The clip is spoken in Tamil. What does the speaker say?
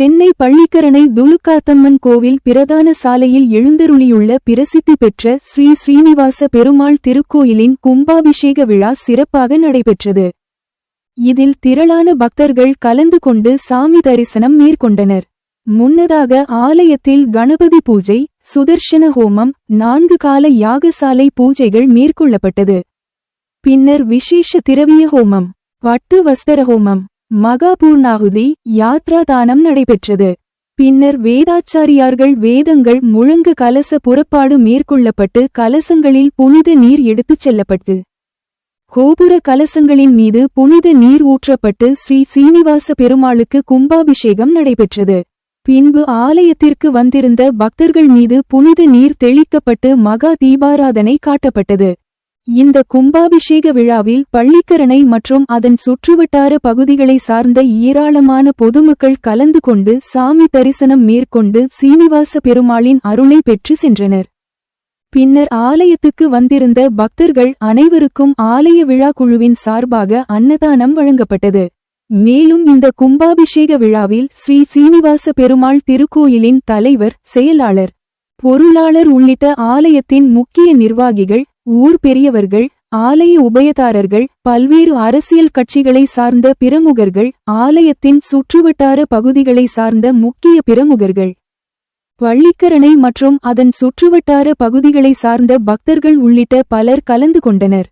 சென்னை பள்ளிக்கரணை துலுக்காத்தம்மன் கோவில் பிரதான சாலையில் எழுந்தருளியுள்ள பிரசித்தி பெற்ற ஸ்ரீ ஸ்ரீனிவாச பெருமாள் திருக்கோயிலின் கும்பாபிஷேக விழா சிறப்பாக நடைபெற்றது. இதில் திரளான பக்தர்கள் கலந்து கொண்டு சாமி தரிசனம் மேற்கொண்டனர். முன்னதாக ஆலயத்தில் கணபதி பூஜை சுதர்ஷன ஹோமம் நான்கு கால யாகசாலை பூஜைகள் மேற்கொள்ளப்பட்டது. பின்னர் விசேஷ திரவிய ஹோமம் வட்டு வஸ்தர ஹோமம் மகாபூர்ணாகுதி யாத்ரா தானம் நடைபெற்றது. பின்னர் வேதாச்சாரியார்கள் வேதங்கள் முழங்கு கலச புறப்பாடு மேற்கொள்ளப்பட்டு கலசங்களில் புனித நீர் எடுத்துச் செல்லப்பட்டு கோபுர கலசங்களின் மீது புனித நீர் ஊற்றப்பட்டு ஸ்ரீ சீனிவாச பெருமாளுக்கு கும்பாபிஷேகம் நடைபெற்றது. பின்பு ஆலயத்திற்கு வந்திருந்த பக்தர்கள் மீது புனித நீர் தெளிக்கப்பட்டு மகா தீபாராதனை காட்டப்பட்டது. இந்த கும்பாபிஷேக விழாவில் பள்ளிக்கரணை மற்றும் அதன் சுற்றுவட்டார பகுதிகளை சார்ந்த ஏராளமான பொதுமக்கள் கலந்து கொண்டு சாமி தரிசனம் மேற்கொண்டு சீனிவாச பெருமாளின் அருளை பெற்று சென்றனர். பின்னர் ஆலயத்துக்கு வந்திருந்த பக்தர்கள் அனைவருக்கும் ஆலய விழா குழுவின் சார்பாக அன்னதானம் வழங்கப்பட்டது. மேலும் இந்த கும்பாபிஷேக விழாவில் ஸ்ரீ சீனிவாச பெருமாள் திருக்கோயிலின் தலைவர் செயலாளர் பொருளாளர் உள்ளிட்ட ஆலயத்தின் முக்கிய நிர்வாகிகள் ஊர் பெரியவர்கள் ஆலய உபயதாரர்கள் பல்வேறு அரசியல் கட்சிகளை சார்ந்த பிரமுகர்கள் ஆலயத்தின் சுற்றுவட்டார பகுதிகளை சார்ந்த முக்கிய பிரமுகர்கள். பள்ளிக்கரணை மற்றும் அதன் சுற்றுவட்டார பகுதிகளை சார்ந்த பக்தர்கள் உள்ளிட்ட பலர் கலந்து கொண்டனர்.